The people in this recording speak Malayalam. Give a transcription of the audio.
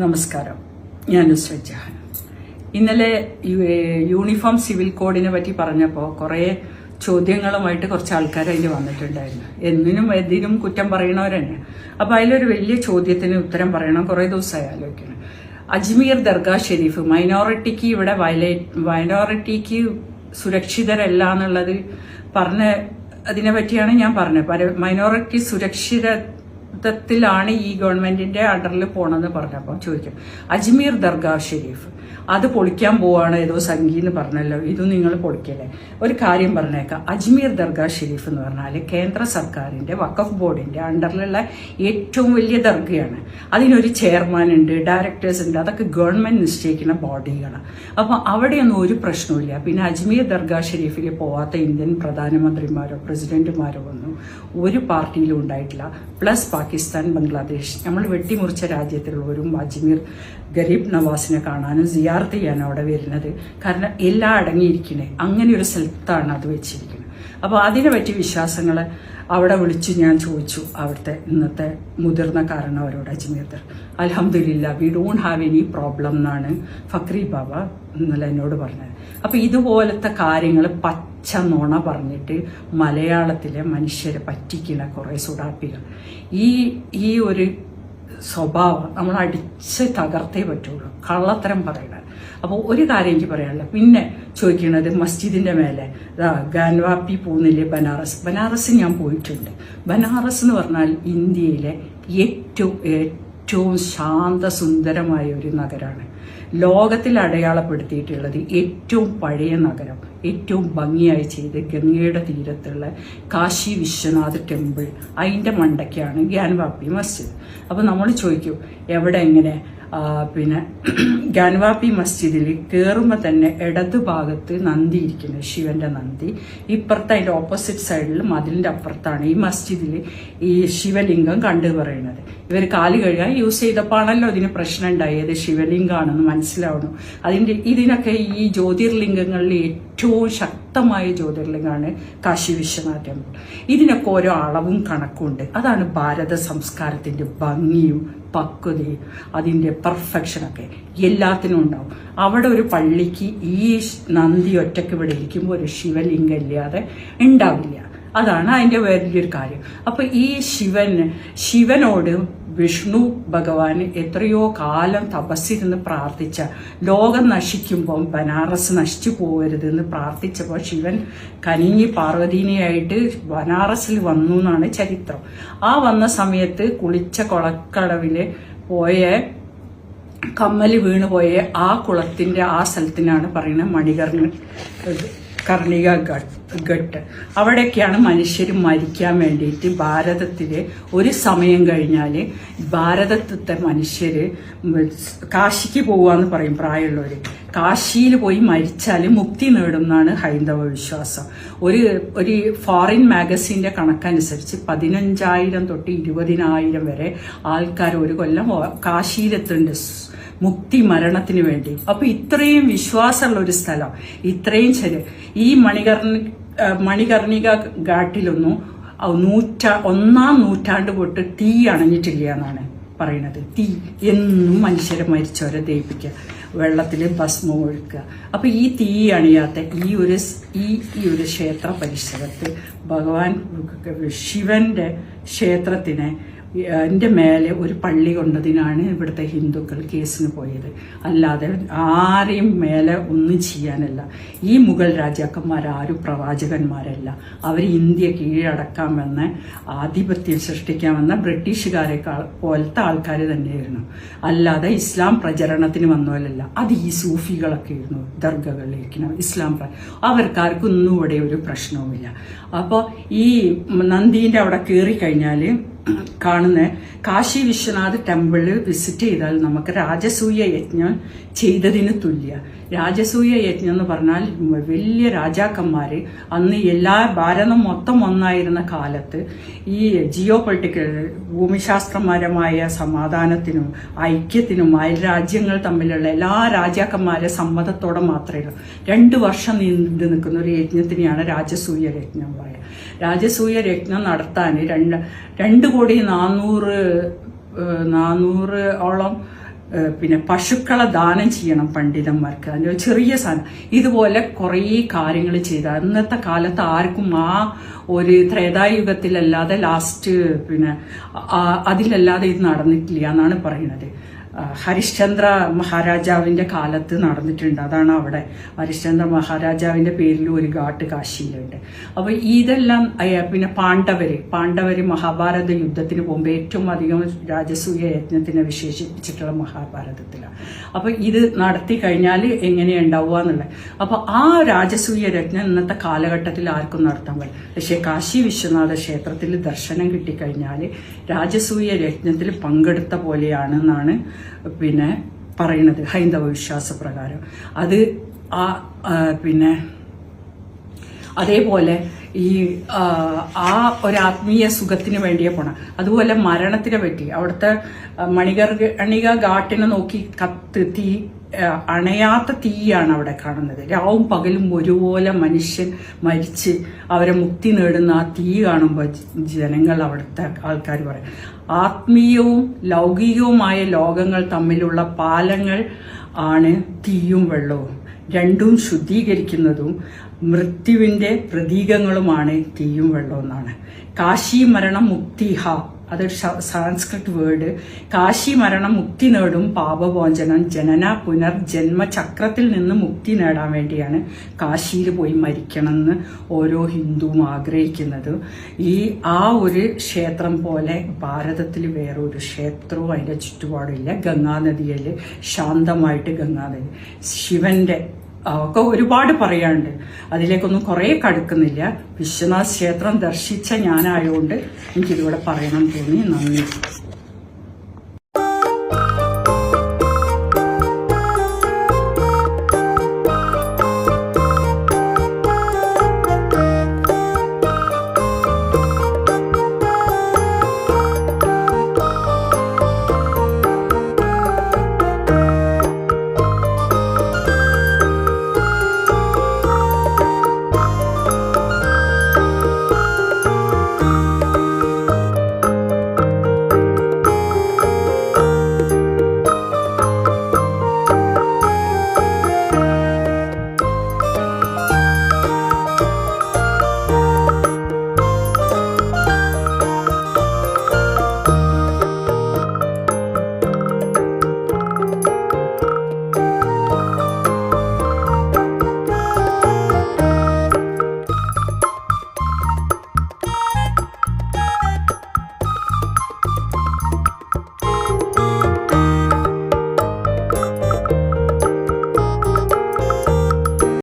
നമസ്കാരം. ഞാൻ നുസ്രത് ജഹാൻ ഇന്നലെ യൂണിഫോം സിവിൽ കോഡിനെ പറ്റി പറഞ്ഞപ്പോൾ കുറേ ചോദ്യങ്ങളുമായിട്ട് കുറച്ച് ആൾക്കാർ അതിൽ വന്നിട്ടുണ്ടായിരുന്നു. എന്തിനും എന്തിനും കുറ്റം പറയണവരന്നെ. അപ്പോൾ അതിലൊരു വലിയ ചോദ്യത്തിന് ഉത്തരം പറയണം. കുറേ ദിവസമായി ആലോചിക്കണം അജ്മീർ ദർഗാ ഷെരീഫ് മൈനോറിറ്റിക്ക് ഇവിടെ വയലേ മൈനോറിറ്റിക്ക് സുരക്ഷിതരല്ല എന്നുള്ളത് പറഞ്ഞ അതിനെ പറ്റിയാണ് ഞാൻ പറഞ്ഞത്. മൈനോറിറ്റി മൈനോറിറ്റി സുരക്ഷിതത്വത്തിലാണ് ഈ ഗവൺമെന്റിന്റെ അണ്ടറിൽ പോണെന്ന് പറഞ്ഞപ്പോൾ ചോദിക്കും അജ്മീർ ദർഗാ ഷെരീഫ് അത് പൊളിക്കാൻ പോവാണ് ഏതോ സംഗീ എന്ന് പറഞ്ഞല്ലോ ഇതും നിങ്ങൾ പൊളിക്കല്ലേ? ഒരു കാര്യം പറഞ്ഞേക്കാം അജ്മീർ ദർഗാ ഷെരീഫ് എന്ന് പറഞ്ഞാൽ കേന്ദ്ര സർക്കാരിന്റെ വഖഫ് ബോർഡിന്റെ അണ്ടറിലുള്ള ഏറ്റവും വലിയ ദർഗയാണ്. അതിനൊരു ചെയർമാൻ ഉണ്ട് ഡയറക്ടേഴ്സ് ഉണ്ട് അതൊക്കെ ഗവൺമെന്റ് നിശ്ചയിക്കുന്ന ബോഡികളാണ് അപ്പോൾ അവിടെയൊന്നും ഒരു പ്രശ്നമില്ല പിന്നെ അജ്മീർ ദർഗാ ഷെരീഫിൽ പോവാത്ത ഇന്ത്യൻ പ്രധാനമന്ത്രിമാരോ പ്രസിഡന്റുമാരോ ഒന്നും ഒരു പാർട്ടിയിലും ഉണ്ടായിട്ടില്ല. പ്ലസ് പാകിസ്ഥാൻ ബംഗ്ലാദേശ്. നമ്മൾ വെട്ടിമുറിച്ച രാജ്യത്തിലുള്ളവരും അജ്മീർ ഗരീബ് നവാസിനെ കാണാനും സിയാർത്ത് ചെയ്യാനും അവിടെ വരുന്നത്. കാരണം എല്ലാം അടങ്ങിയിരിക്കണേ. അങ്ങനെ ഒരു സ്ഥലത്താണ് അത് വെച്ചിരിക്കുന്നത്. അപ്പോൾ അതിനെ പറ്റി വിശ്വാസങ്ങൾ അവിടെ വിളിച്ച് ഞാൻ ചോദിച്ചു അവിടുത്തെ ഇന്നത്തെ മുതിർന്ന കാരണവരോട് അജ്മീർ ദർ അലഹമില്ല we don't have any problem എന്നാണ് ഫക്രി ബാബ ഇന്നലെ എന്നോട് പറഞ്ഞത്. അപ്പോൾ ഇതുപോലത്തെ കാര്യങ്ങൾ പച്ച നുണ പറഞ്ഞിട്ട് മലയാളത്തിലെ മനുഷ്യരെ പറ്റിക്കുന്ന കുറേ സുഡാപ്പികൾ. ഈ ഈ ഒരു സ്വഭാവം നമ്മൾ അടിച്ച് തകർത്തേ പറ്റുള്ളൂ. കള്ളത്തരം പറയണത് അപ്പോൾ ഒരു കാര്യം എനിക്ക് പറയാനില്ല പിന്നെ ചോദിക്കുന്നത് മസ്ജിദിന്റെ മേലെ. ഗാൻവാപ്പി പോകുന്നില്ലേ ബനാറസ്. ബനാറസ് ഞാൻ പോയിട്ടുണ്ട്. ബനാറസ് എന്ന് പറഞ്ഞാൽ ഇന്ത്യയിലെ ഏറ്റവും ഏറ്റവും ശാന്തസുന്ദരമായ ഒരു നഗരമാണ് ലോകത്തിൽ അടയാളപ്പെടുത്തിയിട്ടുള്ളത് ഏറ്റവും പഴയ നഗരം ഏറ്റവും ഭംഗിയായി ചെയ്ത് ഗംഗയുടെ തീരത്തുള്ള കാശി വിശ്വനാഥ് ടെമ്പിൾ. അതിന്റെ മണ്ടയ്ക്കാണ് ഗ്യാൻവാപ്പി മസ്ജിദ്. അപ്പോൾ നമ്മൾ ചോദിക്കും എവിടെ എങ്ങനെ പിന്നെ ഗാൻവാപ്പി മസ്ജിദിൽ കയറുമ്പോൾ തന്നെ ഇടതു ഭാഗത്ത് നന്ദി ഇരിക്കുന്നത് ശിവന്റെ നന്ദി. ഇപ്പുറത്ത് അതിന്റെ ഓപ്പോസിറ്റ് സൈഡിൽ മതിലിന്റെ അപ്പുറത്താണ് ഈ മസ്ജിദിൽ ഈ ശിവലിംഗം കണ്ടു പറയുന്നത്. ഇവർ കാൽ കഴുകാൻ യൂസ് ചെയ്തപ്പോഴാണല്ലോ ഇതിന് പ്രശ്നം ഉണ്ടായത് ശിവലിംഗമാണെന്ന് മനസ്സിലാവണം അതിന്റെ ഇതിനൊക്കെ ഈ ജ്യോതിർലിംഗങ്ങളിൽ ഏറ്റവും ശക്തമായ ജ്യോതിർലിംഗമാണ് കാശി വിശ്വനാഥ് ടെമ്പിൾ ഇതിനൊക്കെ ഓരോ അളവും കണക്കുണ്ട്. അതാണ് ഭാരത സംസ്കാരത്തിന്റെ ഭംഗിയും പക്വതയും. അതിന്റെ പെർഫെക്ഷനൊക്കെ എല്ലാത്തിനും ഉണ്ടാവും. അവിടെ ഒരു പള്ളിക്ക് ഈ നന്ദി ഒറ്റയ്ക്ക് ഇവിടെ ഇരിക്കുമ്പോൾ ഒരു ശിവലിംഗം ഇല്ലാതെ ഉണ്ടാവില്ല. അതാണ് അതിന്റെ വലിയൊരു കാര്യം. അപ്പോൾ ഈ ശിവൻ ശിവനോട് വിഷ്ണു ഭഗവാൻ എത്രയോ കാലം തപസ്സിരുന്ന് പ്രാർത്ഥിച്ച ലോകം നശിക്കുമ്പം ബനാറസ് നശിച്ചു പോകരുതെന്ന് പ്രാർത്ഥിച്ചപ്പോൾ ശിവൻ കനിഞ്ഞി പാർവതീനെയായിട്ട് ബനാറസിൽ വന്നു എന്നാണ് ചരിത്രം. ആ വന്ന സമയത്ത് കുളിച്ച കൊളക്കടവിൽ പോയ കമ്മൽ വീണുപോയ ആ കുളത്തിന്റെ ആ സ്ഥലത്തിനാണ് പറയുന്നത് മണികർണ കർണിക ഘട്ട് അവിടെയൊക്കെയാണ് മനുഷ്യർ മരിക്കാൻ വേണ്ടിയിട്ട് ഭാരതത്തിൽ ഒരു സമയം കഴിഞ്ഞാൽ ഭാരതത്തെ മനുഷ്യര് കാശിക്ക് പോവാന്ന് പറയും പ്രായമുള്ളവർ കാശിയിൽ പോയി മരിച്ചാൽ മുക്തി നേടും എന്നാണ് ഹൈന്ദവ വിശ്വാസം. ഒരു ഒരു ഫോറിൻ മാഗസീന്റെ കണക്കനുസരിച്ച് പതിനഞ്ചായിരം തൊട്ട് ഇരുപതിനായിരം വരെ ആൾക്കാർ ഒരു കൊല്ലം കാശിയിലെത്തുന്നുണ്ട്. മുക്തി മരണത്തിന് വേണ്ടി. അപ്പോൾ ഇത്രയും വിശ്വാസമുള്ള ഒരു സ്ഥലം. ഇത്രയും ചെറിയ ഈ മണികർണി മണികർണിക ഘാട്ടിലൊന്നും നൂറ്റാ ഒന്നാം നൂറ്റാണ്ട് തൊട്ട് തീ അണഞ്ഞിട്ടില്ല എന്നാണ് പറയുന്നത്. തീ എന്നും മനുഷ്യരെ മരിച്ചവരെ ദയിപ്പിക്കുക വെള്ളത്തിൽ ഭസ്മം ഒഴുക്കുക. അപ്പോൾ ഈ തീ അണിയാത്ത ഈ ഒരു ഈ ഈ ഒരു ക്ഷേത്ര പരിസരത്ത് ഭഗവാൻ ശിവന്റെ ക്ഷേത്രത്തിനെ എന്റെ മേലെ ഒരു പള്ളി കൊണ്ടതിനാണ് ഇവിടുത്തെ ഹിന്ദുക്കൾ കേസിന് പോയത്. അല്ലാതെ ആരെയും മേലെ ഒന്നും ചെയ്യാനല്ല. ഈ മുഗൾ രാജാക്കന്മാരാരും പ്രവാചകന്മാരല്ല. അവർ ഇന്ത്യ കീഴടക്കാമെന്ന് ആധിപത്യം സൃഷ്ടിക്കാമെന്ന ബ്രിട്ടീഷുകാരെ പോലത്തെ ആൾക്കാർ തന്നെയായിരുന്നു. അല്ലാതെ ഇസ്ലാം പ്രചരണത്തിന് വന്നവരല്ല. അത് ഈ സൂഫികളൊക്കെ ആയിരുന്നു ദർഗകളിലേക്കണം ഇസ്ലാം അവർക്കാർക്കൊന്നും ഇവിടെ ഒരു പ്രശ്നവുമില്ല. അപ്പോൾ ഈ നന്ദീന്റെ അവിടെ കയറി കഴിഞ്ഞാൽ കാണുന്ന. കാശി വിശ്വനാഥ് ടെമ്പിളിൽ വിസിറ്റ് ചെയ്താൽ നമുക്ക് രാജസൂയ യജ്ഞം ചെയ്തതിന് തുല്യ. രാജസൂയ യജ്ഞം എന്ന് പറഞ്ഞാൽ വലിയ രാജാക്കന്മാർ അന്ന് എല്ലാ ഭാരതം മൊത്തം ഒന്നായിരുന്ന കാലത്ത് ഈ ജിയോ പൊളിറ്റിക്കൽ ഭൂമിശാസ്ത്രപരമായ സമാധാനത്തിനും ഐക്യത്തിനും അയൽ രാജ്യങ്ങൾ തമ്മിലുള്ള എല്ലാ രാജാക്കന്മാരെ സമ്മതത്തോടെ മാത്രമേ രണ്ട് വർഷം നീണ്ടു നിൽക്കുന്ന ഒരു യജ്ഞത്തിനെയാണ് രാജസൂയ യജ്ഞം പറയുക. രാജസൂയ യജ്ഞം നടത്താൻ രണ്ട് രണ്ട് കോടി നാനൂറ് നാനൂറ് ഓളം പിന്നെ പശുക്കളെ ദാനം ചെയ്യണം പണ്ഡിതന്മാർക്ക്. അതിന്റെ ചെറിയ സാധനം. ഇതുപോലെ കുറേ കാര്യങ്ങൾ ചെയ്ത. അന്നത്തെ കാലത്ത് ആർക്കും ആ ഒരു ത്രേതായുഗത്തിലല്ലാതെ ലാസ്റ്റ് പിന്നെ അതിലല്ലാതെ ഇത് നടന്നിട്ടില്ല എന്നാണ് പറയുന്നത്. ഹരിശ്ചന്ദ്ര മഹാരാജാവിന്റെ കാലത്ത് നടന്നിട്ടുണ്ട്. അതാണ് അവിടെ ഹരിശ്ചന്ദ്ര മഹാരാജാവിന്റെ പേരിൽ ഒരു ഘാട്ട് കാശിയിലുണ്ട്. അപ്പൊ ഇതെല്ലാം പിന്നെ പാണ്ഡവര് പാണ്ഡവര് മഹാഭാരത യുദ്ധത്തിന് പോകുമ്പോൾ ഏറ്റവും അധികം രാജസൂയ യജ്ഞത്തിനെ വിശേഷിപ്പിച്ചിട്ടുള്ള മഹാഭാരതത്തിലാണ്. അപ്പൊ ഇത് നടത്തി കഴിഞ്ഞാൽ എങ്ങനെയുണ്ടാവുക എന്നുള്ളത്. അപ്പൊ ആ രാജസൂയ യജ്ഞം ഇന്നത്തെ കാലഘട്ടത്തിൽ ആർക്കും നടത്താൻ പറ്റും പക്ഷേ കാശി വിശ്വനാഥ ക്ഷേത്രത്തിൽ ദർശനം കിട്ടിക്കഴിഞ്ഞാൽ രാജസൂയ യജ്ഞത്തിൽ പങ്കെടുത്ത പോലെയാണെന്നാണ് പിന്നെ പറയുന്നത് ഹൈന്ദവ വിശ്വാസപ്രകാരം അത് ആ പിന്നെ അതേപോലെ ഈ ആ, ഒരു ആത്മീയ സുഖത്തിന് വേണ്ടിയേ പോണം. അതുപോലെ മരണത്തിനെ പറ്റി അവിടുത്തെ മണികർണിക ഘാട്ടിനെ നോക്കി കത്ത് തീ അണയാത്ത തീയാണ് അവിടെ കാണുന്നത്. രാവും പകലും ഒരുപോലെ മനുഷ്യൻ മരിച്ച് അവരെ മുക്തി നേടുന്ന ആ തീ കാണുമ്പോൾ ജനങ്ങൾ അവിടുത്തെ ആൾക്കാർ പറയും. ആത്മീയവും ലൗകികവുമായ ലോകങ്ങൾ തമ്മിലുള്ള പാലങ്ങൾ ആണ് തീയും വെള്ളവും. രണ്ടും ശുദ്ധീകരിക്കുന്നതും മൃത്യുവിന്റെ പ്രതീകങ്ങളുമാണ് തീയും വെള്ളവും എന്നാണ് കാശി മരണം മുക്തിഹ അതൊരു സാൻസ്ക്രിറ്റ് വേർഡ് കാശി മരണം മുക്തി നേടും പാപഭോജനം ജനന പുനർജന്മ ചക്രത്തിൽ നിന്ന് മുക്തി നേടാൻ വേണ്ടിയാണ് കാശിയിൽ പോയി മരിക്കണം എന്ന് ഓരോ ഹിന്ദുവും ആഗ്രഹിക്കുന്നത്. ഈ ആ ഒരു ക്ഷേത്രം പോലെ ഭാരതത്തിൽ വേറൊരു ക്ഷേത്രവും അതിന്റെ ചുറ്റുപാടില്ല ഗംഗാനദിയിൽ ശാന്തമായിട്ട് ഗംഗാനദി. ശിവന്റെ ഒക്കെ ഒരുപാട് പറയാനുണ്ട്. അതിലേക്കൊന്നും കുറേ കടുക്കുന്നില്ല. വിശ്വനാഥ് ക്ഷേത്രം ദർശിച്ച ഞാനായതുകൊണ്ട് എനിക്കിതിവിടെ പറയണം തോന്നി. നന്ദി.